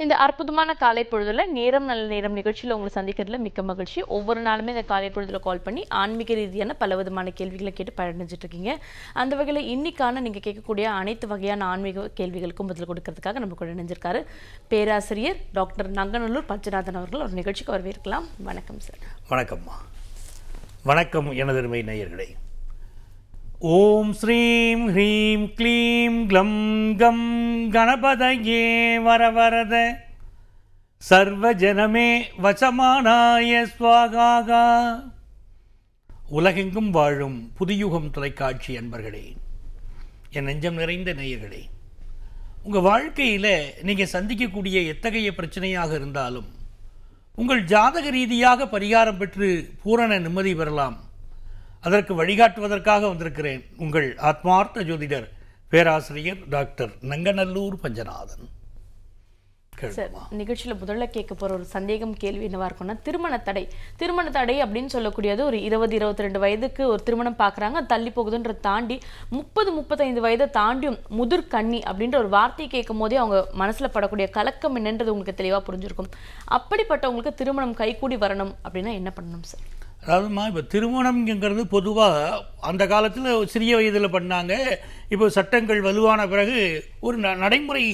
இந்த அற்புதமான காலை பொழுதுல நேரம் நல்ல நேரம் நிகழ்ச்சியில் உங்களை சந்திக்கிறதுல மிக்க மகிழ்ச்சி. ஒவ்வொரு நாளுமே இந்த காலை பொழுதுல கால் பண்ணி ஆன்மீக ரீதியான பல விதமான கேள்விகளை கேட்டு பயணிஞ்சிட்டு இருக்கீங்க. அந்த வகையில் இன்னைக்கான நீங்க கேட்கக்கூடிய அனைத்து வகையான ஆன்மீக கேள்விகளுக்கும் பதில் கொடுக்கறதுக்காக நம்ம கூட இணைஞ்சிருக்காரு. பேராசிரியர் டாக்டர் நங்கநல்லூர் பஞ்சநாதன் அவர்கள் ஒரு நிகழ்ச்சிக்கு வரவேற்கலாம். வணக்கம் சார். வணக்கம்மா. வணக்கம் எனதருமை நேயர்களே. ஓம் ஸ்ரீம் ஹ்ரீம் க்ளீம் க்ளம் கம் கணபதையே வரவரத. சர்வஜனமே வசமானாய ஸ்வாகாகா உலகெங்கும் வாழும் புதியுகம் தொலைக்காட்சி அன்பர்களே என் நெஞ்சம் நிறைந்த நேயர்களே உங்கள் வாழ்க்கையில் நீங்கள் சந்திக்கக்கூடிய எத்தகைய பிரச்சனையாக இருந்தாலும் உங்கள் ஜாதக ரீதியாக பரிகாரம் பெற்று பூரண நிம்மதி பெறலாம். அதற்கு வழிகாட்டுவதற்காக வந்திருக்கிறேன் உங்கள் ஆத்மார்த்த ஜோதிடர் பேராசிரியர் டாக்டர் நங்கநல்லூர் பஞ்சநாதன். சார். நிகழ்ச்சியில முதல்ல கேட்க போற ஒரு சந்தேகம் கேள்வி என்னவா இருக்கும்னா திருமண தடை. திருமண தடை அப்படின்னு சொல்லக்கூடியது ஒரு இருபது இருபத்தி ரெண்டு வயதுக்கு ஒரு திருமணம் பார்க்கறாங்க. தள்ளி போகுதுன்றத தாண்டி முப்பது முப்பத்தைந்து வயதை தாண்டியும் முதிர் கன்னி அப்படின்ற ஒரு வார்த்தையை கேட்கும் போதே அவங்க மனசுல படக்கூடிய கலக்கம் என்னன்றது உங்களுக்கு தெளிவா புரிஞ்சிருக்கும். அப்படிப்பட்டவங்களுக்கு திருமணம் கைகூடி வரணும் அப்படின்னா என்ன பண்ணணும் சார்? அதாவதுமா இப்போ திருமணம்ங்கிறது பொதுவாக அந்த காலத்தில் சிறிய வயதில் பண்ணாங்க. இப்போ சட்டங்கள் வலுவான பிறகு ஒரு ந நடைமுறை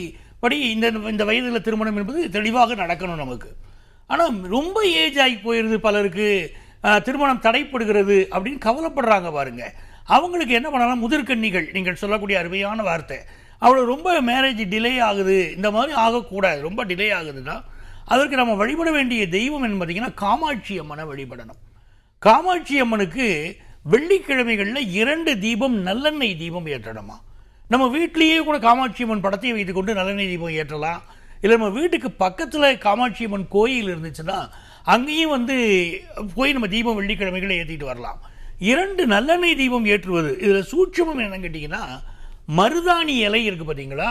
படி இந்த இந்த வயதில் திருமணம் என்பது தெளிவாக நடக்கணும் நமக்கு. ஆனால் ரொம்ப ஏஜ் ஆகி போயிடுது பலருக்கு. திருமணம் தடைப்படுகிறது அப்படின்னு கவலைப்படுறாங்க பாருங்கள் அவங்களுக்கு என்ன பண்ணலாம்? முதிர்கன்னிகள் நீங்கள் சொல்லக்கூடிய அருமையான வார்த்தை. அவ்வளோ ரொம்ப மேரேஜ் டிலே ஆகுது. இந்த மாதிரி ஆகக்கூடாது. ரொம்ப டிலே ஆகுதுன்னா அதற்கு நம்ம வழிபட வேண்டிய தெய்வம் என்ன காமாட்சி அம்மனை வழிபடணும். காமாட்சி அம்மனுக்கு வெள்ளிக்கிழமைகளில் இரண்டு தீபம் நல்லெண்ணெய் தீபம் ஏற்றணுமா? நம்ம வீட்லேயே கூட காமாட்சி அம்மன் படத்தை வைத்துக்கொண்டு நல்லெண்ணெய் தீபம் ஏற்றலாம். இல்லை நம்ம வீட்டுக்கு பக்கத்தில் காமாட்சி அம்மன் கோயில் இருந்துச்சுன்னா அங்கேயும் வந்து போய் நம்ம தீபம் வெள்ளிக்கிழமைகளை ஏற்றிட்டு வரலாம். இரண்டு நல்லெண்ணெய் தீபம் ஏற்றுவது இதில் சூட்சமம் என்னன்னு கேட்டிங்கன்னா மருதாணி இலை இருக்குது பார்த்தீங்களா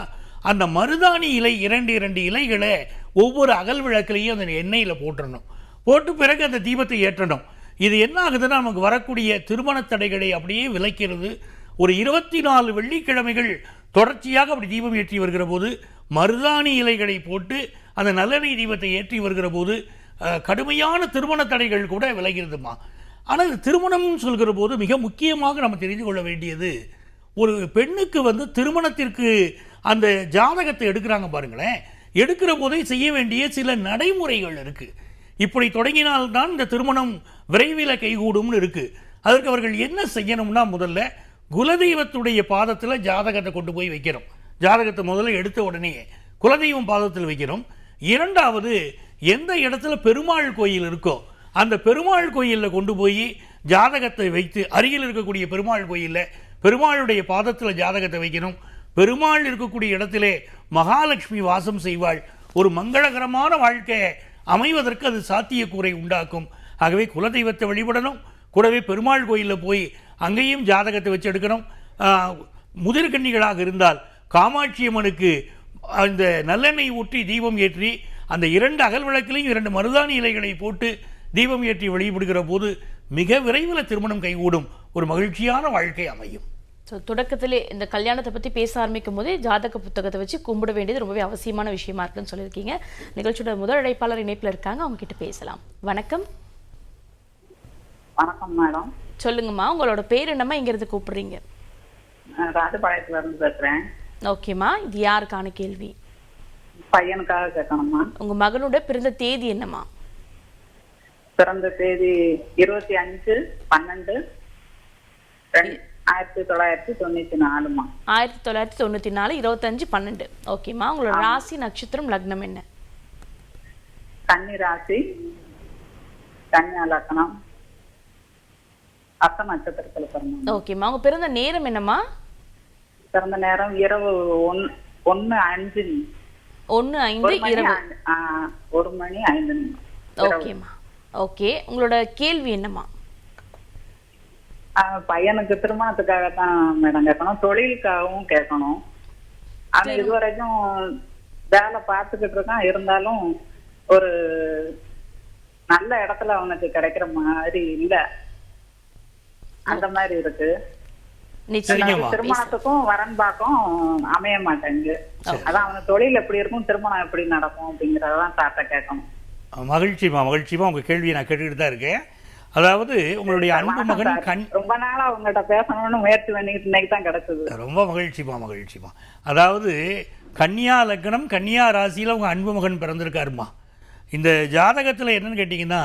அந்த மருதாணி இலை இரண்டு இரண்டு இலைகளை ஒவ்வொரு அகல் விளக்குலேயும் அந்த எண்ணெயில் போட்டுறணும். போட்டு பிறகு அந்த தீபத்தை ஏற்றணும். இது என்ன ஆகுதுன்னா நமக்கு வரக்கூடிய திருமண தடைகளை அப்படியே விலக்கிறது. ஒரு இருபத்தி நாலு வெள்ளிக்கிழமைகள் தொடர்ச்சியாக அப்படி தீபம் ஏற்றி வருகிற போது மருதாணி இலைகளை போட்டு அந்த நல்லெண்ணெய் தீபத்தை ஏற்றி வருகிற போது கடுமையான திருமண தடைகள் கூட விலகிறதுமா? ஆனால் திருமணம்னு சொல்கிற போது மிக முக்கியமாக நம்ம தெரிந்து கொள்ள வேண்டியது ஒரு பெண்ணுக்கு வந்து திருமணத்திற்கு அந்த ஜாதகத்தை எடுக்கிறாங்க பாருங்களேன். எடுக்கிற போதே செய்ய வேண்டிய சில நடைமுறைகள் இருக்குது இப்படி தொடங்கினால்தான் இந்த திருமணம் விரைவில் கைகூடும்னு இருக்கு. அதற்கு அவர்கள் என்ன செய்யணும்னா முதல்ல குலதெய்வத்துடைய பாதத்தில் ஜாதகத்தை கொண்டு போய் வைக்கிறோம் ஜாதகத்தை முதல்ல எடுத்த உடனே குலதெய்வம் பாதத்தில் வைக்கிறோம் இரண்டாவது எந்த இடத்துல பெருமாள் கோயில் இருக்கோ அந்த பெருமாள் கோயிலில் கொண்டு போய் ஜாதகத்தை வைத்து அருகில் இருக்கக்கூடிய பெருமாள் கோயிலில் பெருமாளுடைய பாதத்தில் ஜாதகத்தை வைக்கணும். பெருமாள் இருக்கக்கூடிய இடத்திலே மகாலட்சுமி வாசம் செய்வாள். ஒரு மங்களகரமான வாழ்க்கை அமைவதற்கு அது சாத்தியக்கூறை உண்டாக்கும். ஆகவே குலதெய்வத்தை வழிபடணும். கூடவே பெருமாள் கோயிலில் போய் அங்கேயும் ஜாதகத்தை வச்சு எடுக்கணும். முதிர்கன்னிகளாக இருந்தால் காமாட்சி அம்மனுக்கு அந்த நல்லெண்ணெய் ஊற்றி தீபம் ஏற்றி அந்த இரண்டு அகல் விளக்கிலையும் இரண்டு மருதாணி இலைகளை போட்டு தீபம் ஏற்றி வழிபடுகிற போது மிக விரைவில் திருமணம் கைகூடும். ஒரு மகிழ்ச்சியான வாழ்க்கை அமையும். ஸோ தொடக்கத்திலே இந்த கல்யாணத்தை பற்றி பேச ஆரம்பிக்கும் போதே ஜாதக புத்தகத்தை வச்சு கும்பிட வேண்டியது ரொம்பவே அவசியமான விஷயமா இருக்குன்னு சொல்லியிருக்கீங்க. நிகழ்ச்சியோட முதல் அழைப்பாளர் இணைப்பில் இருக்காங்க. அவங்க கிட்ட பேசலாம். வணக்கம். வணக்கம் மேடம். சொல்லுங்கம்மா உங்களோட பேர் என்னம்மா? இங்கிருந்து கூப்பிடுறீங்க. ராஜபாளையத்துல இருந்து பேசுறேன். ஓகேம்மா இது யாருக்கான கேள்வி? பையனுக்காக கேட்கணுமா உங்க மகனோட பிறந்த தேதி என்னம்மா? பிறந்த தேதி இருபத்தி அஞ்சு பன்னெண்டு ஆயிரத்தி தொள்ளாயிரத்தி தொண்ணூத்தி நாலுமா ஆயிரத்தி தொள்ளாயிரத்தி தொண்ணூற்றி நாலு இருபத்தஞ்சு பன்னெண்டு. ஓகேம்மா உங்களோட ராசி நட்சத்திரம் லக்னம் என்ன? கன்னி ராசி கன்னியா லக்கணம் அர்த்த நட்சத்திரத்துல பிறந்தாங்க ஓகேம்மா உங்க பிறந்த நேரம் என்னம்மா? பிறந்த நேரம் இரவு ஒன் ஒன்னு அஞ்சு ஒன்று ஐந்து இரவு. ஒரு மணி ஐந்து. ஓகேம்மா ஓகே உங்களோட கேள்வி என்னம்மா? பையனுக்கு திருமணத்துக்காக தான் மேடம் கேட்கணும். தொழிலுக்காகவும் கேட்கணும். அவன் இதுவரைக்கும் வேலை பார்த்துக்கிட்டு இருக்கான். இருந்தாலும் ஒரு நல்ல இடத்துல அவனுக்கு கிடைக்கிற மாதிரி இல்ல. அந்த மாதிரி இருக்கு. திருமணத்துக்கும் வரன் பாக்கம் அமைய மாட்டேங்குது. அதான் அவன தொழில் எப்படி இருக்கும் திருமணம் எப்படி நடக்கும் அப்படிங்கறதான் சார்ட்ட கேட்கணும். மகிழ்ச்சிமா மகிழ்ச்சிமா உங்க கேள்வியை நான் கேட்டுக்கிட்டு தான் இருக்கேன். அதாவது உங்களுடைய அன்பு மகன். கண் ரொம்ப நாளா உங்ககிட்ட பேசணும்னு முயற்சி பண்ணிட்டு இன்னைக்கு தான் கிடைச்சது ரொம்ப மகிழ்ச்சிமா மகிழ்ச்சிமா அதாவது கன்னியா லக்னம் கன்னியா ராசியில் உங்கள் அன்பு மகன் பிறந்திருக்காருமா இந்த ஜாதகத்தில் என்னன்னு கேட்டிங்கன்னா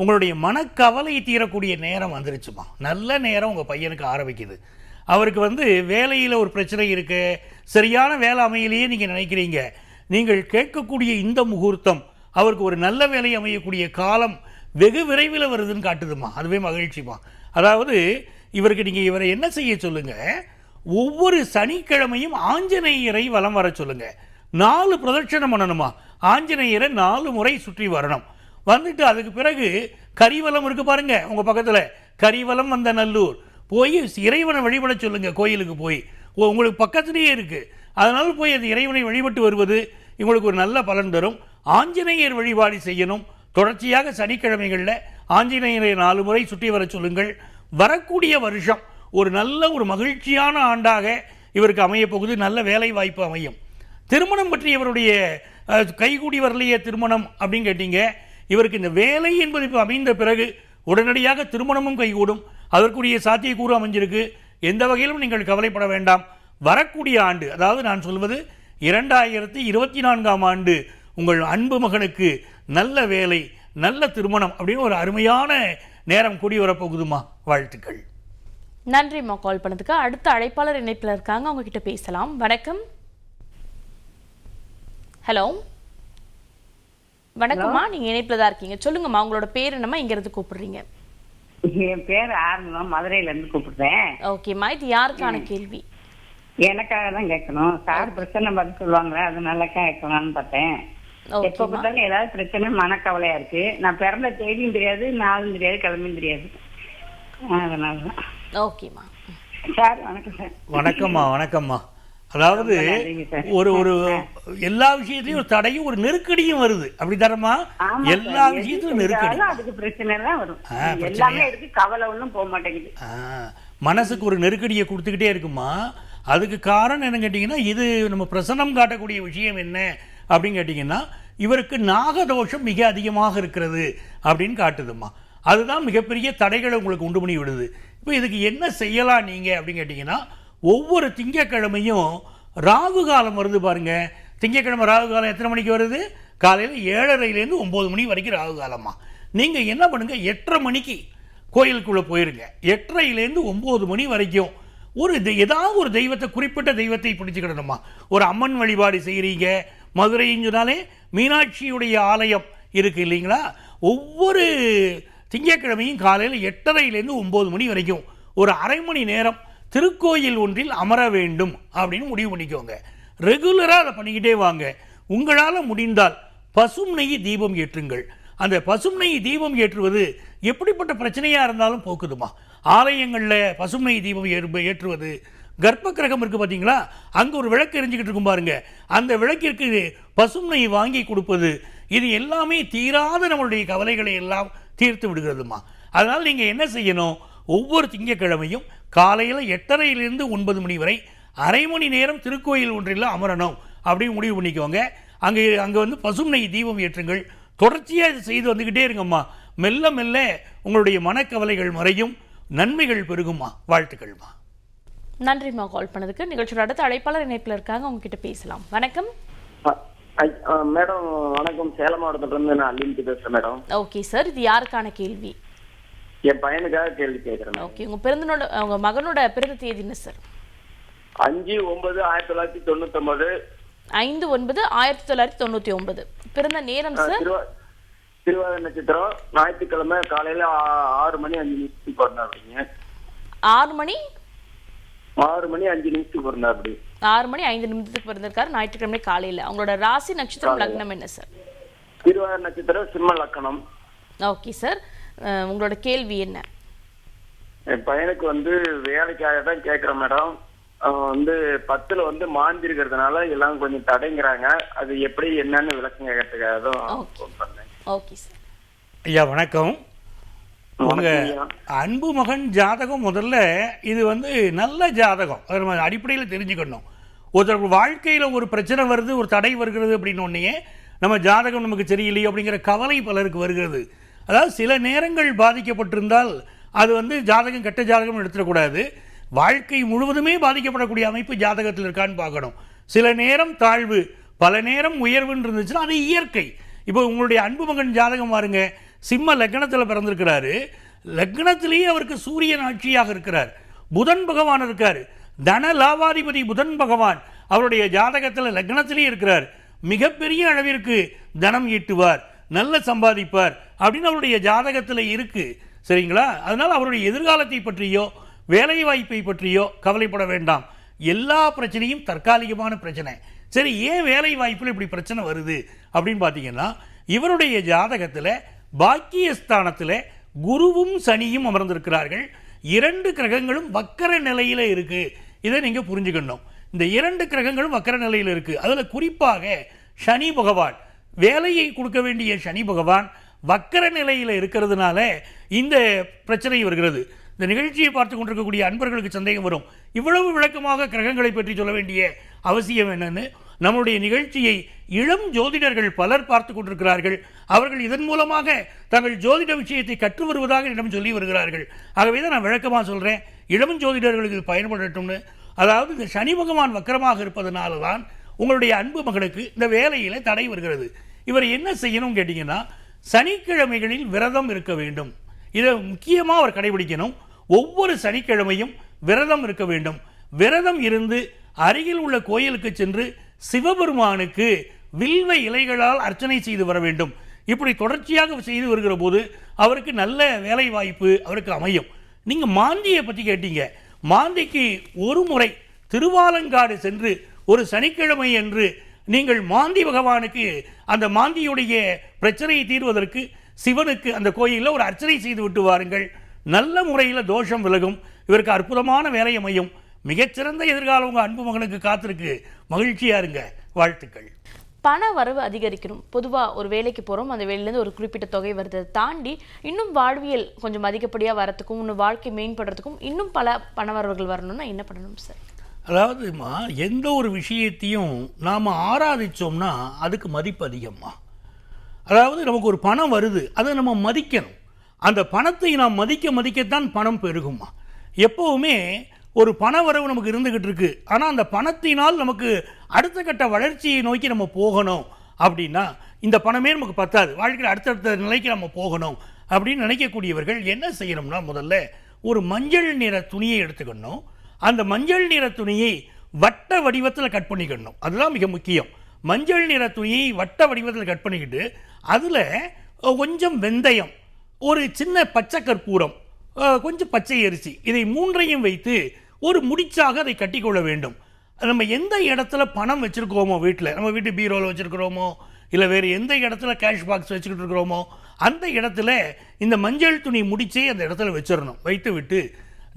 உங்களுடைய மனக்கவலை தீரக்கூடிய நேரம் வந்துருச்சுமா? நல்ல நேரம் உங்கள் பையனுக்கு ஆரம்பிக்குது. அவருக்கு வந்து வேலையில் ஒரு பிரச்சனை இருக்குது சரியான வேலை அமையிலேயே நீங்கள் நினைக்கிறீங்க. நீங்கள் கேட்கக்கூடிய இந்த முகூர்த்தம் அவருக்கு ஒரு நல்ல வேலை அமையக்கூடிய காலம் வெகு விரைவில் வருதுன்னு காட்டுதுமா? அதுவே மகிழ்ச்சிமா? அதாவது இவருக்கு நீங்கள் இவரை என்ன செய்ய சொல்லுங்கள் ஒவ்வொரு சனிக்கிழமையும் ஆஞ்சநேயரை வலம் வர சொல்லுங்க. நாலு பிரதட்சணம் பண்ணணுமா? ஆஞ்சநேயரை நாலு முறை சுற்றி வரணும். வந்துட்டு அதுக்கு பிறகு கரிவலம் இருக்கு பாருங்க உங்க பக்கத்தில். கரிவலம் வந்த நல்லூர். போய் இறைவனை வழிபட சொல்லுங்க கோயிலுக்கு போய். உங்களுக்கு பக்கத்திலேயே இருக்கு. அதனால போய் அது இறைவனை வழிபட்டு வருவது உங்களுக்கு ஒரு நல்ல பலன் தரும். ஆஞ்சநேயர் வழிபாடு செய்யணும். தொடர்ச்சியாக சனிக்கிழமைகளில் ஆஞ்சநேயரை நாலு முறை சுற்றி வர சொல்லுங்கள். வரக்கூடிய வருஷம் ஒரு நல்ல ஒரு மகிழ்ச்சியான ஆண்டாக இவருக்கு அமையப்போகுது நல்ல வேலை வாய்ப்பு அமையும். திருமணம் பற்றி இவருடைய கைகூடி வரலையே திருமணம் அப்படின்னு கேட்டீங்க. இவருக்கு இந்த வேலை என்பது இப்போ அமைந்த பிறகு உடனடியாக திருமணமும் கைகூடும். அதற்குரிய சாத்தியக்கூறு அமைஞ்சிருக்கு. எந்த வகையிலும் நீங்கள் கவலைப்பட வேண்டாம். வரக்கூடிய ஆண்டு அதாவது நான் சொல்வது இரண்டாயிரத்தி இருபத்தி நான்காம் ஆண்டு உங்கள் அன்பு மகனுக்கு நல்ல வேலை நல்ல திருமணம் அப்படின்னு ஒரு அருமையான நேரம் கூடி வரப்போகுதுமா வாழ்த்துக்கள். நன்றிம்மா கால் பண்ணதுக்கு. அடுத்த அழைப்பாளர் இணைப்பில் இருக்காங்க. அவங்க கிட்ட பேசலாம். வணக்கம். ஹலோ. வணக்கம்மா நீங்க இணைப்புல தான் இருக்கீங்க. சொல்லுங்கம்மா உங்களோட பேர் என்னம்மா? இங்க இருந்து கூப்பிடுறீங்க? என் பேர் ஆரம்பம் மதுரையில இருந்து கூப்பிடுறேன். ஓகேம்மா இது யாருக்கான கேள்வி? எனக்காக தான் கேட்கணும். சார் பிரச்சனை பதில் சொல்லுவாங்களே அதனால கேட்கலாம்னு பார்த்தேன். எப்ப பார்த்தாலும் ஏதாவது பிரச்சனை மனக்கவலையா இருக்கு. நான் பிறந்த தேதியும் தெரியாது நாளும் தெரியாது கிழமையும் தெரியாது. அதனாலதான் ஓகேம்மா. சார் வணக்கம் சார். வணக்கம்மா வணக்கம்மா. அதாவது. ஒரு ஒரு எல்லா விஷயத்திலையும் ஒரு தடையும் ஒரு நெருக்கடியும் வருது. அப்படி தரமா எல்லா விஷயத்திலும் நெருக்கடி. அதுக்கு பிரச்சனை தான் வரும்? எல்லாமே இருக்கு கவலை ஒண்ணும் போக மாட்டேங்குது. மனசுக்கு ஒரு நெருக்கடியை கொடுத்துக்கிட்டே இருக்குமா? அதுக்கு காரணம் என்ன கேட்டிங்கன்னா இது நம்ம பிரசன்னம் காட்டக்கூடிய விஷயம் என்ன அப்படின்னு கேட்டிங்கன்னா இவருக்கு நாகதோஷம் மிக அதிகமாக இருக்கிறது அப்படின்னு காட்டுதுமா அதுதான் மிகப்பெரிய தடைகளை உங்களுக்கு உண்டு பண்ணி விடுது. இப்போ இதுக்கு என்ன செய்யலாம் நீங்கள் அப்படின்னு கேட்டிங்கன்னா ஒவ்வொரு திங்கக்கிழமையும் ராகு காலம் வருது பாருங்க. திங்கக்கிழமை ராகு காலம் எத்தனை மணிக்கு வருது? காலையில் ஏழரைலேருந்து ஒம்பது மணி வரைக்கும் ராகு காலமாக நீங்கள் என்ன பண்ணுங்க? எட்டரை மணிக்கு கோயிலுக்குள்ளே போயிருங்க. எட்டரையிலேருந்து ஒம்பது மணி வரைக்கும் ஒரு ஏதாவது ஒரு தெய்வத்தை குறிப்பிட்ட தெய்வத்தை பிடிச்சிக்கிடணுமா? ஒரு அம்மன் வழிபாடு செய்கிறீங்க மதுரைன்னு சொன்னாலே மீனாட்சியுடைய ஆலயம் இருக்குது இல்லைங்களா? ஒவ்வொரு திங்கட்கிழமையும் காலையில் எட்டரையிலேருந்து ஒம்பது மணி வரைக்கும் ஒரு அரை மணி நேரம் திருக்கோயில் ஒன்றில் அமர வேண்டும் அப்படின்னு முடிவு பண்ணிக்கோங்க. ரெகுலராக அதை பண்ணிக்கிட்டே வாங்க. உங்களால் முடிந்தால் பசும் நெய் தீபம் ஏற்றுங்கள். அந்த பசும் நெய் தீபம் ஏற்றுவது எப்படிப்பட்ட பிரச்சனையாக இருந்தாலும் போக்குதுமா. ஆலயங்களில் பசும் நெய் தீபம் ஏற்றுவது. கர்ப்ப கிரகம் இருக்குது பார்த்தீங்களா அங்கே ஒரு விளக்கு எரிஞ்சிக்கிட்டு இருக்கும் பாருங்க. அந்த விளக்கிற்கு பசும் நெய் வாங்கி கொடுப்பது இது எல்லாமே தீராத நம்மளுடைய கவலைகளை எல்லாம் தீர்த்து விடுகிறதுமா. அதனால் நீங்கள் என்ன செய்யணும்? ஒவ்வொரு திங்கட்கிழமையும் காலையில் எட்டரையிலிருந்து ஒன்பது மணி வரை அரை மணி நேரம் திருக்கோயில் ஒன்றில் அமரணும். அப்படின்னு முடிவு பண்ணிக்கோங்க. அங்கே அங்கே வந்து பசும் நெய் தீபம் ஏற்றுங்கள். தொடர்ச்சியாக இது செய்து வந்துக்கிட்டே இருங்கம்மா. மெல்ல மெல்ல உங்களுடைய மனக்கவலைகள் மறையும். நன்மைகள் பெருகுமா வாழ்த்துக்கள்மா. நன்றிம்மா கால் பண்ணதுக்கு. நிகழ்ச்சியோட அடுத்த அழைப்பாளர் இணைப்புல இருக்காங்க. அவங்க கிட்ட பேசலாம். வணக்கம். மேடம் வணக்கம். சேலம் மாவட்டத்துல இருந்து நான் அலிந்து பேசுறேன் மேடம். Okay sir. இது யாருக்கான கேள்வி? என் பையனுக்காக கேள்வி கேட்கிறேன். ஓகே உங்க பிறந்தனோட உங்க மகனோட பிறந்த தேதி என்ன சார் அஞ்சு ஒன்பது ஆயிரத்தி தொள்ளாயிரத்தி தொண்ணூத்தி ஐந்து ஒன்பது ஆயிரத்தி தொள்ளாயிரத்தி தொண்ணூத்தி ஒன்பது. பிறந்த நேரம் சார் திருவா திருவாதிரை நட்சத்திரம் ஞாயிற்றுக்கிழமை காலையில ஆறு மணி அஞ்சு நிமிஷத்துக்கு பிறந்தாருங்க. ஆறு மணி? ஆறு மணி அஞ்சு நிமிஷத்துக்கு பிறந்தாரு. ஆறு மணி ஐந்து நிமிடத்துக்கு பிறந்திருக்காரு ஞாயிற்றுக்கிழமை காலையில. அவங்களோட ராசி நட்சத்திரம் லக்னம் என்ன சார் திருவாதிரை நட்சத்திரம் சிம்ம லக்கணம் ஓகே சார் உங்களோட கேள்வி என்ன? என் பையனுக்கு வந்து வேலைக்காக தான் கேட்கிறேன் மேடம். அவன் வந்து பத்துல வந்து மாந்தி இருக்கிறதுனால எல்லாம் கொஞ்சம் தடைங்கிறாங்க. அது எப்படி என்னன்னு விளக்கம் கேட்கறதுக்காக தான் பண்ணேன். ஓகே சார் ஐயா வணக்கம். உங்க. அன்பு மகன் ஜாதகம் முதல்ல இது வந்து நல்ல ஜாதகம். அதை நம்ம அடிப்படையில் தெரிஞ்சுக்கணும். ஒருத்தர் வாழ்க்கையில் ஒரு பிரச்சனை வருது ஒரு தடை வருகிறது அப்படின்னு உடனே நம்ம ஜாதகம் நமக்கு சரியில்லையோ அப்படிங்கிற கவலை பலருக்கு வருகிறது. அதாவது சில நேரங்கள் பாதிக்கப்பட்டிருந்தால் அது வந்து ஜாதகம் கெட்ட ஜாதகம் எடுத்துடக்கூடாது. வாழ்க்கை முழுவதுமே பாதிக்கப்படக்கூடிய அமைப்பு ஜாதகத்தில் இருக்கான்னு பார்க்கணும். சில நேரம் தாழ்வு பல நேரம் உயர்வுன்னு இருந்துச்சுன்னா அது இயற்கை. இப்போ உங்களுடைய அன்பு மகன் ஜாதகம் பாருங்க. சிம்ம லக்னத்தில் பிறந்திருக்கிறாரு. லக்னத்திலேயே அவருக்கு சூரியன் ஆட்சியாக இருக்கிறார். புதன் பகவான் இருக்கார். தன லாபாதிபதி புதன் பகவான் அவருடைய ஜாதகத்தில் லக்னத்திலேயே இருக்கிறார். மிகப்பெரிய அளவிற்கு தனம் ஈட்டுவார். நல்ல சம்பாதிப்பார். அப்படின்னு அவருடைய ஜாதகத்தில் இருக்குது சரிங்களா? அதனால் அவருடைய எதிர்காலத்தை பற்றியோ வேலை வாய்ப்பை பற்றியோ கவலைப்பட வேண்டாம். எல்லா பிரச்சனையும் தற்காலிகமான பிரச்சனை. சரி ஏன் வேலை வாய்ப்பில் இப்படி பிரச்சனை வருது? அப்படின்னு பார்த்தீங்கன்னா இவருடைய ஜாதகத்தில் பாக்கியஸ்தானத்தில் குருவும் சனியும் அமர்ந்திருக்கிறார்கள். இரண்டு கிரகங்களும் வக்கர நிலையில் இருக்குது இதை நீங்கள் புரிஞ்சுக்கணும். இந்த இரண்டு கிரகங்களும் வக்கர நிலையில் இருக்குது அதில் குறிப்பாக சனி பகவான் வேலையை கொடுக்க வேண்டிய சனி பகவான் வக்கர நிலையில் இருக்கிறதுனால இந்த பிரச்சனை வருகிறது. இந்த நிகழ்ச்சியை பார்த்து கொண்டிருக்கக்கூடிய அன்பர்களுக்கு சந்தேகம் வரும். இவ்வளவு விளக்கமாக கிரகங்களை பற்றி சொல்ல வேண்டிய அவசியம் என்னன்னு நம்முடைய நிகழ்ச்சியை இளம் ஜோதிடர்கள் பலர் பார்த்து கொண்டிருக்கிறார்கள். அவர்கள் இதன் மூலமாக தங்கள் ஜோதிட விஷயத்தை கற்று வருவதாக என்னிடம் சொல்லி வருகிறார்கள். ஆகவே தான் நான் விளக்கமாக சொல்கிறேன் இளம் ஜோதிடர்களுக்கு இது பயன்படட்டும்னு. அதாவது இந்த சனி பகவான் வக்கரமாக இருப்பதனால தான் உங்களுடைய அன்பு மகளுக்கு இந்த வேலையில் தடை வருகிறது. இவர் என்ன செய்யணும்னு கேட்டிங்கன்னா சனிக்கிழமைகளில் விரதம் இருக்க வேண்டும். இதை முக்கியமாக அவர் கடைபிடிக்கணும். ஒவ்வொரு சனிக்கிழமையும் விரதம் இருக்க வேண்டும். விரதம் இருந்து அருகில் உள்ள கோயிலுக்கு சென்று சிவபெருமானுக்கு வில்வ இலைகளால் அர்ச்சனை செய்து வர வேண்டும். இப்படி தொடர்ச்சியாக செய்து வருகிற போது அவருக்கு நல்ல வேலை வாய்ப்பு அவருக்கு அமையும். நீங்கள் மாந்தியை பற்றி கேட்டீங்க. மாந்திக்கு ஒரு முறை திருவாலங்காடு சென்று ஒரு சனிக்கிழமை என்று நீங்கள் மாந்தி பகவானுக்கு அந்த மாந்தியுடைய பிரச்சனையை தீர்வதற்கு சிவனுக்கு அந்த கோயிலில் ஒரு அர்ச்சனை செய்து விட்டு வாருங்கள். நல்ல முறையில் தோஷம் விலகும். இவருக்கு அற்புதமான வேலை அமையும். மிகச்சிறந்த எதிர்காலம் உங்கள் அன்பு மகனுக்கு காத்திருக்கு. மகிழ்ச்சியாக இருங்க. வாழ்த்துக்கள். பண வரவு அதிகரிக்கணும். பொதுவாக ஒரு வேலைக்கு போகிறோம் அந்த வேலையிலேருந்து ஒரு குறிப்பிட்ட தொகை வருது தாண்டி இன்னும் வாழ்வியல் கொஞ்சம் அதிகப்படியாக வரத்துக்கும் இன்னும் வாழ்க்கை மேம்படுறதுக்கும் இன்னும் பல பண வரவுகள் வரணும்னா என்ன பண்ணணும் சார்? அதாவதுமா எந்த ஒரு விஷயத்தையும் நாம் ஆராதித்தோம்னா அதுக்கு மதிப்பு அதிகம்மா. அதாவது நமக்கு ஒரு பணம் வருது அதை நம்ம மதிக்கணும். அந்த பணத்தை நாம் மதிக்க மதிக்கத்தான் பணம் பெருகுமா எப்போவுமே ஒரு பண வரவு நமக்கு இருந்துக்கிட்டு இருக்கு. ஆனால் அந்த பணத்தினால் நமக்கு அடுத்த கட்ட வளர்ச்சியை நோக்கி நம்ம போகணும் அப்படின்னா இந்த பணமே நமக்கு பத்தாது. வாழ்க்கையில் அடுத்தடுத்த நிலைக்கு நம்ம போகணும் அப்படின்னு நினைக்கக்கூடியவர்கள் என்ன செய்யணும்னா முதல்ல ஒரு மஞ்சள் நிற துணியை எடுத்துக்கணும். அந்த மஞ்சள் நிற துணியை வட்ட வடிவத்தில் கட் பண்ணிக்கணும். அதுதான் மிக முக்கியம். மஞ்சள் நிற துணியை வட்ட வடிவத்தில் கட் பண்ணிக்கிட்டு அதில் கொஞ்சம் வெந்தயம் ஒரு சின்ன பச்சை கற்பூரம் கொஞ்சம் பச்சை அரிசி இதை மூன்றையும் வைத்து ஒரு முடிச்சாக அதை கட்டிக்கொள்ள வேண்டும். நம்ம எந்த இடத்துல பணம் வச்சுருக்கோமோ வீட்டில் நம்ம வீட்டு பீரோவில் வச்சுருக்கிறோமோ இல்லை வேறு எந்த இடத்துல கேஷ் பாக்ஸ் வச்சுக்கிட்டு இருக்கிறோமோ அந்த இடத்துல இந்த மஞ்சள் துணி முடிச்சே அந்த இடத்துல வச்சிடணும் வைத்து விட்டு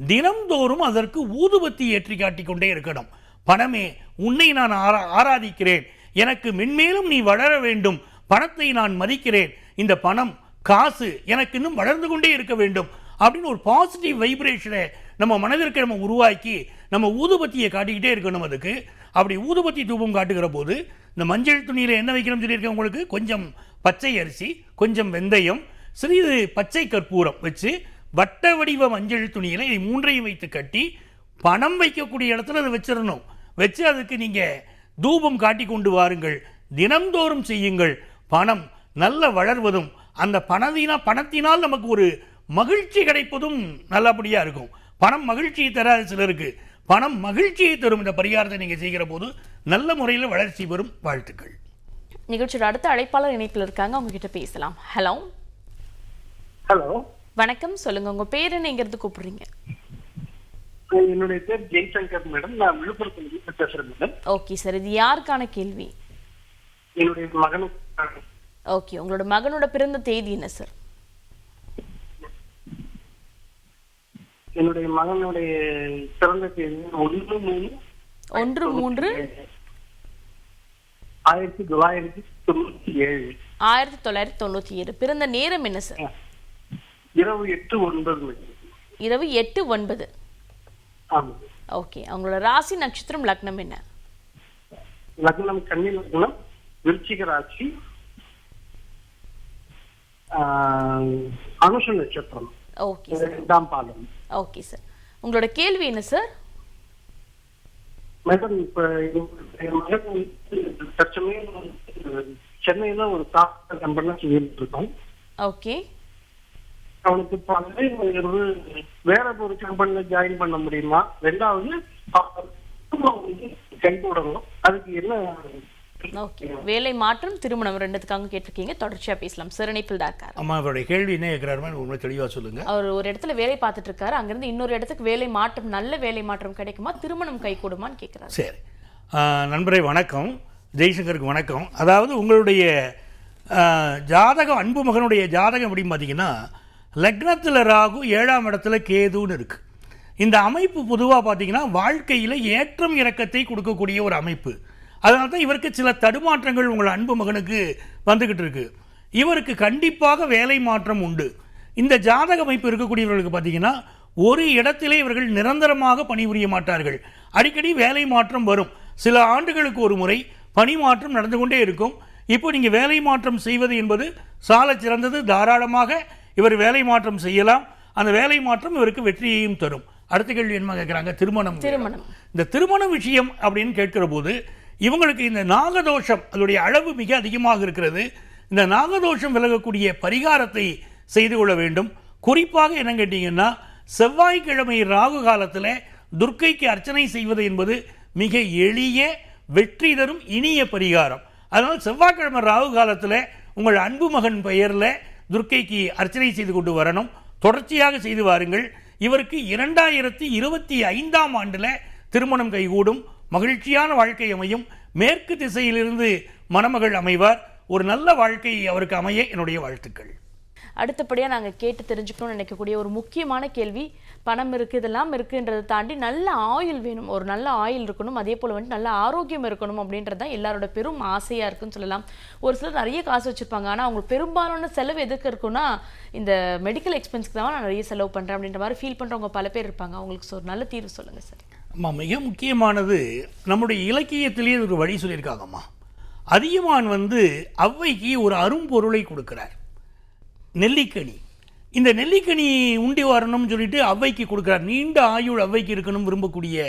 தினம்தோறும் அதற்கு ஊதுபத்தி ஏற்றி காட்டிக்கொண்டே இருக்கணும். பணமே உன்னை நான் ஆரா ஆராதிக்கிறேன். எனக்கு மென்மேலும் நீ வளர வேண்டும். பணத்தை நான் மதிக்கிறேன். இந்த பணம் காசு எனக்கு இன்னும் வளர்ந்து கொண்டே இருக்க வேண்டும். அப்படின்னு ஒரு பாசிட்டிவ் வைப்ரேஷனை நம்ம மனதிற்கு நம்ம உருவாக்கி நம்ம ஊதுபத்தியை காட்டிக்கிட்டே இருக்கணும் அதுக்கு. அப்படி ஊதுபத்தி தூபம் காட்டுகிற போது இந்த மஞ்சள் துணியில் என்ன வைக்கணும்னு சொல்லியிருக்கேன் உங்களுக்கு? கொஞ்சம் பச்சை அரிசி கொஞ்சம் வெந்தயம் சிறிது பச்சை கற்பூரம் வச்சு வட்ட வடிவ மஞ்சள் துணியில் இதை மூன்றையும் வைத்து கட்டி பணம் வைக்கக்கூடிய இடத்துல அதை வச்சிடணும். வச்சு அதுக்கு நீங்கள் தூபம் காட்டி கொண்டு வாருங்கள். தினம்தோறும் செய்யுங்கள். பணம் நல்ல வளர்வதும் அந்த பணத்தினா பணத்தினால் நமக்கு ஒரு மகிழ்ச்சி கிடைப்பதும் நல்லபடியாக இருக்கும். பணம் மகிழ்ச்சியை தராது சிலருக்கு. பணம் மகிழ்ச்சியை தரும். இந்த பரிகாரத்தை நீங்கள் செய்கிற போது நல்ல முறையில் வளர்ச்சி பெறும் வாழ்த்துக்கள். நிகழ்ச்சியோட அடுத்த அழைப்பாளர் இணைப்பில் இருக்காங்க. அவங்க கிட்ட பேசலாம். ஹலோ. ஹலோ. வணக்கம் சொல்லுங்க உங்க பேர் என்ன எங்கிறது கூப்பிடுறீங்க? என்னுடைய பேர் ஜெய்சங்கர் மேடம். நான் விழுப்புரத்துல பேசுறேன் மேடம். ஓகே சார் இது யாருக்கான கேள்வி? என்னுடைய மகனுக்கு. ஓகே உங்களோட மகனோட பிறந்த தேதி என்ன சார்? என்னுடைய மகனுடைய பிறந்த தேதி ஒன்று மூணு ஒன்று மூன்று ஆயிரத்தி தொள்ளாயிரத்தி தொண்ணூத்தி ஏழு. ஆயிரத்தி தொள்ளாயிரத்தி தொண்ணூத்தி ஏழு. பிறந்த நேரம் என்ன சார்? இரவு எட்டு ஒன்பது இரவு எட்டு ஒன்பது. ஓகே. அவங்களோட ராசி நட்சத்திரம் லக்னம் என்ன? லக்னம் கன்னி லக்னம் விருச்சிக ராசி அனுஷ நட்சத்திரம். ஓகே சார் இரண்டாம் பாதம். ஓகே சார் உங்களோட கேள்வி என்ன சார் மேடம் இப்ப தற்சமயம் சென்னையில ஒரு சாஃப்ட்வேர் கம்பெனில சொல்லிட்டு இருக்கோம் ஓகே. அவனுக்கு வந்து வேற ஒரு கம்பெனில ஜாயின் பண்ண முடியுமா? ரெண்டாவது கை அதுக்கு என்ன ஓகே வேலை மாற்றம் திருமணம் ரெண்டுத்துக்காக கேட்டிருக்கீங்க. தொடர்ச்சியா பேசலாம். தான் இருக்காரு. அம்மா அவருடைய கேள்வி என்ன கேட்குறாருமா உண்மை தெளிவாக சொல்லுங்க. அவர் ஒரு இடத்துல வேலை பார்த்துட்டு இருக்காரு. அங்கிருந்து இன்னொரு இடத்துக்கு வேலை மாற்றம் நல்ல வேலை மாற்றம் கிடைக்குமா? திருமணம் கை கூடுமான்னு கேட்கிறாரு. சரி. ஆஹ், நண்பரே வணக்கம். ஜெய்சங்கருக்கு வணக்கம். அதாவது உங்களுடைய ஆஹ், ஜாதகம் அன்பு மகனுடைய ஜாதகம் அப்படின்னு பார்த்தீங்கன்னா லக்னத்தில் ராகு ஏழாம் இடத்துல கேதுன்னு இருக்குது இந்த அமைப்பு பொதுவாக பார்த்தீங்கன்னா வாழ்க்கையில் ஏற்றம் இறக்கத்தை கொடுக்கக்கூடிய ஒரு அமைப்பு. அதனால தான் இவருக்கு சில தடுமாற்றங்கள் உங்கள் அன்பு மகனுக்கு வந்துக்கிட்டு இருக்கு. இவருக்கு கண்டிப்பாக வேலை மாற்றம் உண்டு. இந்த ஜாதக அமைப்பு இருக்கக்கூடியவர்களுக்கு பார்த்தீங்கன்னா ஒரு இடத்திலே இவர்கள் நிரந்தரமாக பணிபுரிய மாட்டார்கள். அடிக்கடி வேலை மாற்றம் வரும். சில ஆண்டுகளுக்கு ஒரு முறை பணி மாற்றம் நடந்து கொண்டே இருக்கும். இப்போ நீங்கள் வேலை மாற்றம் செய்வது என்பது சால சிறந்தது. தாராளமாக இவர் வேலை மாற்றம் செய்யலாம். அந்த வேலை மாற்றம் இவருக்கு வெற்றியையும் தரும். அடுத்த கேள்வி என்ன கேட்குறாங்க? திருமணம். திருமணம். இந்த திருமண விஷயம் அப்படின்னு கேட்கிற போது இவங்களுக்கு இந்த நாகதோஷம் அதனுடைய அளவு மிக அதிகமாக இருக்கிறது. இந்த நாகதோஷம் விலகக்கூடிய பரிகாரத்தை செய்து கொள்ள வேண்டும். குறிப்பாக என்ன கேட்டீங்கன்னா செவ்வாய்க்கிழமை ராகு காலத்தில் துர்க்கைக்கு அர்ச்சனை செய்வது என்பது மிக எளிய வெற்றி தரும் இனிய பரிகாரம். அதனால் செவ்வாய்க்கிழமை ராகு காலத்தில் உங்கள் அன்பு மகன் பெயரில் துர்க்கைக்கு அர்ச்சனை செய்து கொண்டு வரணும். தொடர்ச்சியாக செய்து வாருங்கள். இவருக்கு இரண்டாயிரத்தி இருபத்தி ஐந்தாம் ஆண்டில் திருமணம் கைகூடும். மகிழ்ச்சியான வாழ்க்கை அமையும். மேற்கு திசையிலிருந்து மணமகள் அமைவார். ஒரு நல்ல வாழ்க்கை அவருக்கு அமைய என்னுடைய வாழ்த்துக்கள். அடுத்தபடியாக நாங்கள் கேட்டு தெரிஞ்சுக்கணும்னு நினைக்கக்கூடிய ஒரு முக்கியமான கேள்வி பணம் இருக்குது இதெல்லாம் இருக்குன்றதை தாண்டி நல்ல ஆயில் வேணும் ஒரு நல்ல ஆயில் இருக்கணும் அதே போல் வந்துட்டு நல்ல ஆரோக்கியம் இருக்கணும் அப்படின்றது தான் எல்லாரோட பெரும் ஆசையாக இருக்குன்னு சொல்லலாம். ஒரு சிலர் நிறைய காசு வச்சுருப்பாங்க. ஆனால் அவங்க பெரும்பாலான செலவு எதுக்கு இருக்குன்னா இந்த மெடிக்கல் எக்ஸ்பென்ஸ்க்கு தான் நான் நிறைய செலவு பண்ணுறேன் அப்படின்ற மாதிரி ஃபீல் பண்ணுறவங்க பல பேர் இருப்பாங்க. அவங்களுக்கு ஒரு நல்ல தீர்வு சொல்லுங்கள் சார் அம்மா மிக முக்கியமானது நம்முடைய இலக்கியத்திலேயே ஒரு வழி சொல்லியிருக்காங்கம்மா. அதியமான் வந்து அவ்வைக்கு ஒரு அரும்பொருளை கொடுக்கிறார். நெல்லிக்கனி. இந்த நெல்லிக்கனி உண்டி வரணும்னு சொல்லிட்டு ஔவைக்கு கொடுக்குறார். நீண்ட ஆயுள் ஔவைக்கு இருக்கணும் விரும்பக்கூடிய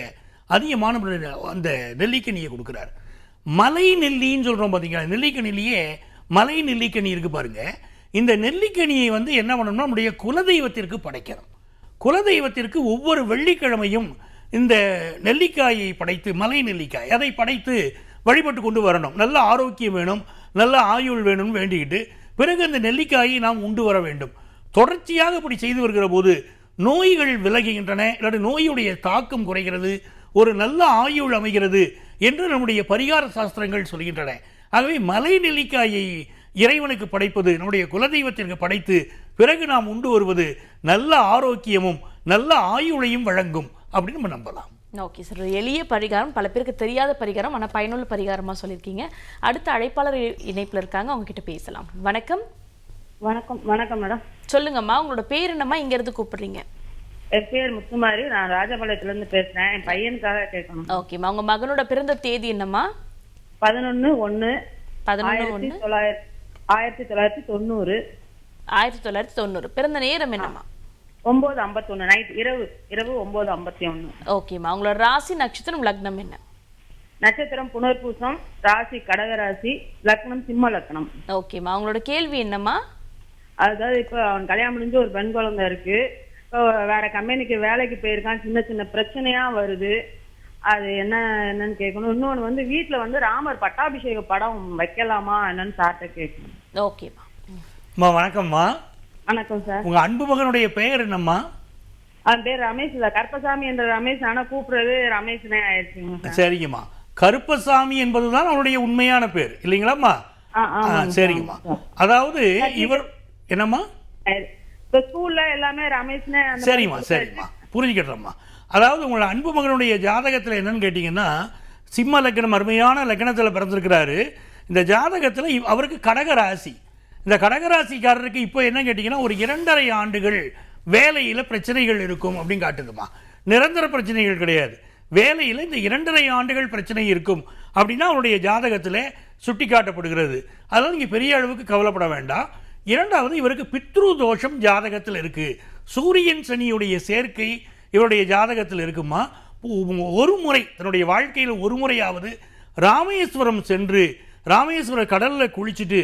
அதிகமான அந்த நெல்லிக்கனியை கொடுக்குறார். மலை நெல்லின்னு சொல்கிறோம் பார்த்தீங்களா நெல்லிக்கனிலேயே மலை நெல்லிக்கனி இருக்கு பாருங்க. இந்த நெல்லிக்கனியை வந்து என்ன பண்ணணும்னா நம்முடைய குலதெய்வத்திற்கு படைக்கணும். குலதெய்வத்திற்கு ஒவ்வொரு வெள்ளிக்கிழமையும் இந்த நெல்லிக்காயை படைத்து மலை நெல்லிக்காய் அதை படைத்து வழிபட்டு கொண்டு வரணும். நல்ல ஆரோக்கியம் வேணும் நல்ல ஆயுள் வேணும்னு வேண்டிக்கிட்டு பிறகு அந்த நெல்லிக்காயை நாம் உண்டு வர வேண்டும். தொடர்ச்சியாக இப்படி செய்து வருகிற போது நோய்கள் விலகுகின்றன இல்லாட்டி நோயுடைய தாக்கம் குறைகிறது ஒரு நல்ல ஆயுள் அமைகிறது என்று நம்முடைய பரிகார சாஸ்திரங்கள் சொல்கின்றன. ஆகவே மலை நெல்லிக்காயை இறைவனுக்கு படைப்பது நம்முடைய குலதெய்வத்திற்கு படைத்து பிறகு நாம் உண்டு வருவது நல்ல ஆரோக்கியமும் நல்ல ஆயுளையும் வழங்கும் அப்படின்னு நம்ம நம்பலாம். ஓகே சார் எளிய பரிகாரம் பல பேருக்கு தெரியாத பரிகாரம் ஆனா பயனுள்ள பரிகாரமா சொல்லியிருக்கீங்க. அடுத்த அழைப்பாளர் இணைப்புல இருக்காங்க. அவங்க கிட்ட பேசலாம். வணக்கம். வணக்கம். வணக்கம் மேடம். சொல்லுங்கம்மா உங்களோட பேர் என்னம்மா? இங்க இருந்து கூப்பிடுறீங்க? என் பேர் முத்துமாரி. நான் ராஜபாளையத்துல இருந்து பேசுறேன். என் பையனுக்காக கேட்கணும். ஓகேம்மா. உங்க மகனோட பிறந்த தேதி என்னம்மா? பதினொன்னு ஒண்ணு பதினொன்று ஒன்று தொள்ளாயிரத்தி ஆயிரத்தி தொள்ளாயிரத்தி தொண்ணூறு. ஆயிரத்தி தொள்ளாயிரத்தி தொண்ணூறு. பிறந்த நேரம் என்னம்மா? ஒன்பது ஐம்பத்தொன்னு நைட் இரவு இரவு ஒன்பது ஐம்பத்தி ஒண்ணு ஓகேம்மா உங்களோட ராசி நட்சத்திரம் லக்னம் என்ன? நட்சத்திரம் புனர்பூசம் ராசி கடகராசி லக்னம் சிம்ம லக்னம். ஓகேம்மா உங்களோட கேள்வி என்னம்மா? அதாவது இப்போ அவன் கல்யாணம் முடிஞ்சு ஒரு பெண் குழந்தை இருக்கு. இப்போ வேற கம்பெனிக்கு வேலைக்கு போயிருக்கான். சின்ன சின்ன பிரச்சனையா வருது. அது என்ன என்னன்னு கேட்கணும். இன்னொன்னு வந்து வீட்டுல வந்து ராமர் பட்டாபிஷேக படம் வைக்கலாமா என்னன்னு சார்ட்ட கேட்கணும். ஓகேம்மா அம்மா வணக்கம்மா. வணக்கம் சார். உங்க அன்பு மகனுடைய பெயர் என்னம்மா? அவன் பேர் ரமேஷ் இல்ல கருப்பசாமி என்ற ரமேஷ் ஆனா கூப்பிடுறது ரமேஷ்னே ஆயிடுச்சுங்க சார். சரிங்கம்மா. கருப்பசாமி என்பதுதான் அவருடைய உண்மையான பேர். இல்லைங்களாம்மா? சரிங்கம்மா. அதாவது இவர் என்னம்மா? சார். இப்ப ஸ்கூல்ல எல்லாமே ரமேஷ்னே சரிம்மா சரிம்மா. புரிஞ்சுக்கிட்டோம்மா. அதாவது உங்களோட அன்பு மகனுடைய ஜாதகத்தில் என்னன்னு கேட்டிங்கன்னா சிம்ம லக்னம் அருமையான லக்னத்தில் பிறந்திருக்கிறாரு. இந்த ஜாதகத்தில் அவருக்கு கடக ராசி. இந்த கடகராசிக்காரருக்கு இப்போ என்ன கேட்டிங்கன்னா ஒரு இரண்டரை ஆண்டுகள் வேலையில் பிரச்சனைகள் இருக்கும் அப்படின்னு காட்டுதுமா. நிரந்தர பிரச்சனைகள் கிடையாது. வேலையில் இந்த இரண்டரை ஆண்டுகள் பிரச்சனை இருக்கும் அப்படின்னா அவருடைய ஜாதகத்தில் சுட்டி காட்டப்படுகிறது. அதனால் நீங்கள் பெரிய அளவுக்கு கவலைப்பட வேண்டாம். இரண்டாவது இவருக்கு பித்ரு தோஷம் ஜாதகத்தில் இருக்குது சூரியன் சனியுடைய சேர்க்கை இவருடைய ஜாதகத்தில் இருக்குமா? ஒரு முறை தன்னுடைய வாழ்க்கையில் ஒரு முறையாவது ராமேஸ்வரம் சென்று ராமேஸ்வர கடலில் குளிச்சுட்டு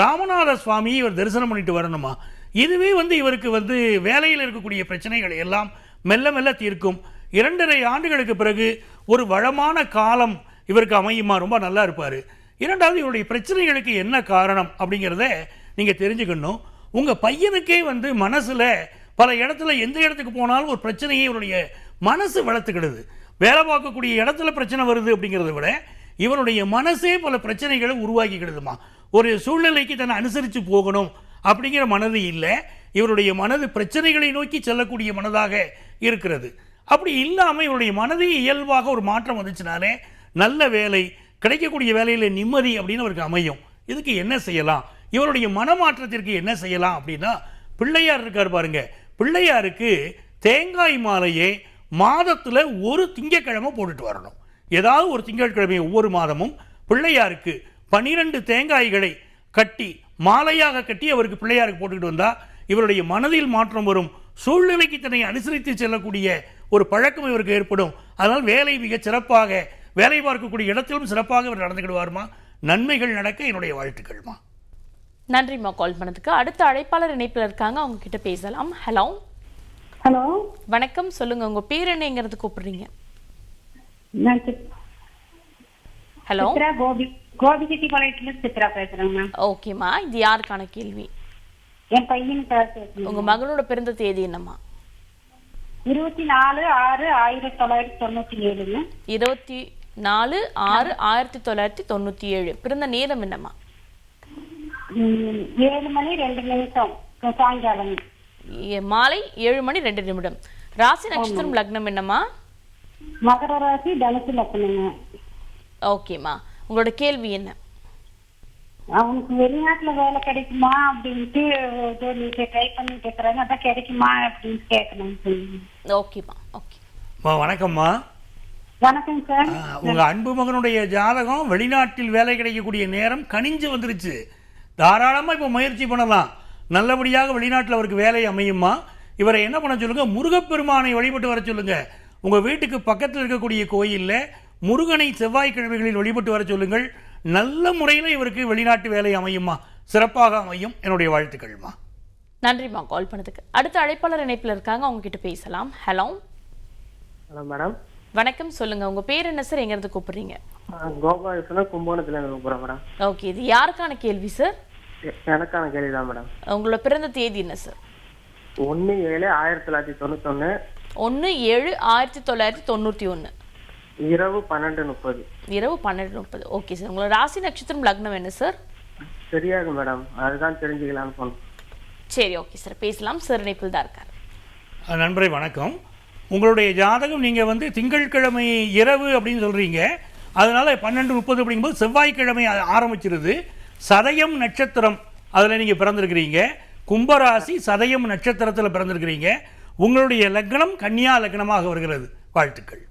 ராமநாத சுவாமி இவர் தரிசனம் பண்ணிட்டு வரணுமா? இதுவே வந்து இவருக்கு வந்து வேலையில் இருக்கக்கூடிய பிரச்சனைகளை எல்லாம் மெல்ல மெல்ல தீர்க்கும். இரண்டரை ஆண்டுகளுக்கு பிறகு ஒரு வளமான காலம் இவருக்கு அமையுமா? ரொம்ப நல்லா இருப்பார். இரண்டாவது இவருடைய பிரச்சனைகளுக்கு என்ன காரணம் அப்படிங்கிறத நீங்கள் தெரிஞ்சுக்கணும். உங்கள் பையனுக்கே வந்து மனசில் பல இடத்துல எந்த இடத்துக்கு போனாலும் ஒரு பிரச்சனையை இவருடைய மனசு வளர்த்துக்கிடுது. வேலை பார்க்கக்கூடிய இடத்துல பிரச்சனை வருது அப்படிங்கிறத விட இவருடைய மனசே பல பிரச்சனைகளை உருவாக்கிக்கிடுதுமா? ஒரு சூழ்நிலைக்கு தன்னை அனுசரித்து போகணும் அப்படிங்கிற மனது இல்லை. இவருடைய மனது பிரச்சனைகளை நோக்கி செல்லக்கூடிய மனதாக இருக்கிறது. அப்படி இல்லாமல் இவருடைய மனதே இயல்பாக ஒரு மாற்றம் வந்துச்சுனாலே நல்ல வேலை கிடைக்கக்கூடிய வேலையில் நிம்மதி அப்படின்னு அவருக்கு அமையும். இதுக்கு என்ன செய்யலாம்? இவருடைய மனமாற்றத்திற்கு என்ன செய்யலாம் அப்படின்னா பிள்ளையார் இருக்கார் பாருங்க. பிள்ளையாருக்கு தேங்காய் மாலையை மாதத்தில் ஒரு திங்கக்கிழமை போட்டுட்டு வரணும். ஏதாவது ஒரு திங்கட்கிழமை ஒவ்வொரு மாதமும் பிள்ளையாருக்கு பனிரெண்டு தேங்காய்களை கட்டி மாலையாக கட்டி அவருக்கு பிள்ளையாருக்கு போட்டுக்கிட்டு வந்தா இவருடைய மனதில் மாற்றம் வரும். சூழ்நிலைக்கு தன்னை அனுசரித்து செல்லக்கூடிய ஒரு பழக்கம் இவருக்கு ஏற்படும். அதனால் வேலை மிகச் சிறப்பாக வேலை பார்க்கக்கூடிய இடத்திலும் சிறப்பாக இவர் நடந்துக்கிடுவாருமா? நன்மைகள் நடக்க என்னுடைய வாழ்த்துக்கள்மா. நன்றிம்மா கால் பண்ணதுக்கு. அடுத்த அழைப்பாளர் இணைப்பில் இருக்காங்க. அவங்க கிட்ட பேசலாம். ஹலோ ஹலோ வணக்கம். சொல்லுங்க உங்க பேர் என்னங்கிறது கூப்பிடுறீங்க? ஹலோ சித்ரா கோபி கோபி செட்டிப்பாளையத்துல சித்ரா பேசுறேங்க மேம் ஓகேம்மா இது யாருக்கான கேள்வி? என் பையனுக்காக பேசுறேன் உங்க மகனோட பிறந்த தேதி என்னம்மா? இருபத்தி நாலு ஆறு ஆயிரத்தி தொள்ளாயிரத்தி தொண்ணூத்தி ஏழுங்க இருபத்தி நாலு ஆறு ஆயிரத்தி தொள்ளாயிரத்தி தொண்ணூத்தி ஏழு. பிறந்த நேரம் என்னம்மா? ஏழு மணி ரெண்டு நிமிஷம். சாயங்காலம். மாலை ஏழு மணி ரெண்டு நிமிடம். ராசி நட்சத்திரம் லக்னம் என்னம்மா? மகர ராசி தனுசு லக்கணுங்க ஓகேம்மா உங்களோட கேள்வி என்ன? அவனுக்கு வெளிநாட்டுல வேலை கிடைக்குமா அப்படின்ட்டு ட்ரை பண்ணிட்டு இருக்கிறாங்க அதான் கிடைக்குமா அப்படின்னு கேட்கணும் ஓகேம்மா ஓகே வணக்கம்மா. வணக்கம் சார் உங்க அன்பு மகனுடைய ஜாதகம் வெளிநாட்டில் வேலை கிடைக்கக்கூடிய நேரம் கனிஞ்சு வந்துருச்சு. தாராளமா இப்போ முயற்சி பண்ணலாம். நல்லபடியாக வெளிநாட்டில் அவருக்கு வேலை அமையுமா? இவரை என்ன பண்ண சொல்லுங்க? முருகப்பெருமானை வழிபட்டு வர சொல்லுங்க. உங்க வீட்டுக்கு பக்கத்தில் இருக்கக்கூடிய கோயிலில் முருகனை செவ்வாய்க்கிழமைகளில் வழிபட்டு வர சொல்லுங்கள். நல்ல முறையில் இவருக்கு வெளிநாட்டு வேலை அமையுமா சிறப்பாக அமையும். என்னுடைய வாழ்த்துக்கள்மா. நன்றிம்மா கால் பண்ணதுக்கு. அடுத்த அழைப்பாளர் இணைப்பில் இருக்காங்க. அவங்க கிட்ட பேசலாம். ஹலோ. Hello madam. வணக்கம் சொல்லுங்க. உங்க பேர் என்ன சார்? எங்க இருந்து கூப்பிடுறீங்க கோபாலகிருஷ்ணன் கும்பகோணத்துல இருந்து கூப்பிடுறேன் மேடம். ஓகே. இது யாருக்கான கேள்வி சார்? எனக்கான கேள்விதான் மேடம். உங்களோட பிறந்த தேதி என்ன சார்? ஒன்னு ஏழு ஆயிரத்தி தொள்ளாயிரத்தி தொண்ணூத்தொன்னு. ஒன்று ஏழு ஆயிரத்தி தொள்ளாயிரத்தி தொண்ணூற்றி ஒன்று இரவு பன்னெண்டு முப்பது. இரவு பன்னெண்டு முப்பது. ஓகே சார் உங்களோட ராசி நட்சத்திரம் லக்னம் என்ன சார் தெரியாது மேடம் அதுதான் தெரிஞ்சுக்கலாம்னு சொன்னேன் சரி ஓகே சார் பேசலாம். சார் இணைப்பில் தான் இருக்கார். நண்பரே வணக்கம். உங்களுடைய ஜாதகம் நீங்கள் வந்து திங்கட்கிழமை இரவு அப்படின்னு சொல்கிறீங்க அதனால் பன்னெண்டு முப்பது அப்படிங்கும்போது செவ்வாய்க்கிழமை ஆரம்பிச்சிருது. சதயம் நட்சத்திரம் அதில் நீங்கள் பிறந்திருக்கிறீங்க. கும்பராசி சதயம் நட்சத்திரத்தில் பிறந்திருக்கிறீங்க. உங்களுடைய லக்னம் கன்னியா லக்னமாக வருகிறது. வாழ்த்துக்கள்.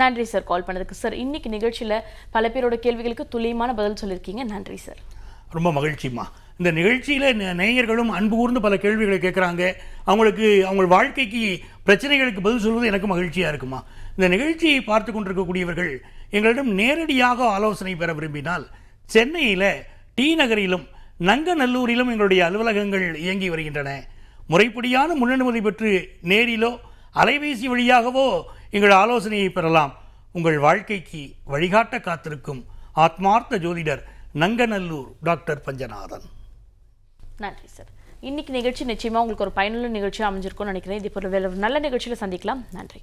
நன்றி சார் கால் பண்ணதுக்கு. சார் இன்னைக்கு நிகழ்ச்சியில் பல பேரோட கேள்விகளுக்கு துல்லியமான பதில் சொல்லியிருக்கீங்க. நன்றி சார். ரொம்ப மகிழ்ச்சிம்மா. இந்த நிகழ்ச்சியில் நேயர்களும் அன்பு கூர்ந்து பல கேள்விகளை கேட்குறாங்க அவங்களுக்கு அவங்க வாழ்க்கைக்கு பிரச்சனைகளுக்கு பதில் சொல்வது எனக்கு மகிழ்ச்சியாக இருக்குமா? இந்த நிகழ்ச்சியை பார்த்து கொண்டிருக்கக்கூடியவர்கள் எங்களிடம் நேரடியாக ஆலோசனை பெற விரும்பினால் சென்னையில் டி நகரிலும் நங்கநல்லூரிலும் எங்களுடைய அலுவலகங்கள் இயங்கி வருகின்றன. முறைப்படியான முன்னனுமதி பெற்று நேரிலோ அலைபேசி வழியாகவோ எங்கள் ஆலோசனையை பெறலாம். உங்கள் வாழ்க்கைக்கு வழிகாட்ட காத்திருக்கும் ஆத்மார்த்த ஜோதிடர் நங்கநல்லூர் டாக்டர் பஞ்சநாதன். நன்றி சார். இன்னைக்கு நிகழ்ச்சி நிச்சயமாக உங்களுக்கு ஒரு பயனுள்ள நிகழ்ச்சியாக அமைஞ்சிருக்கும்னு நினைக்கிறேன். இதே போல வேற நல்ல நிகழ்ச்சியில் சந்திக்கலாம். நன்றி.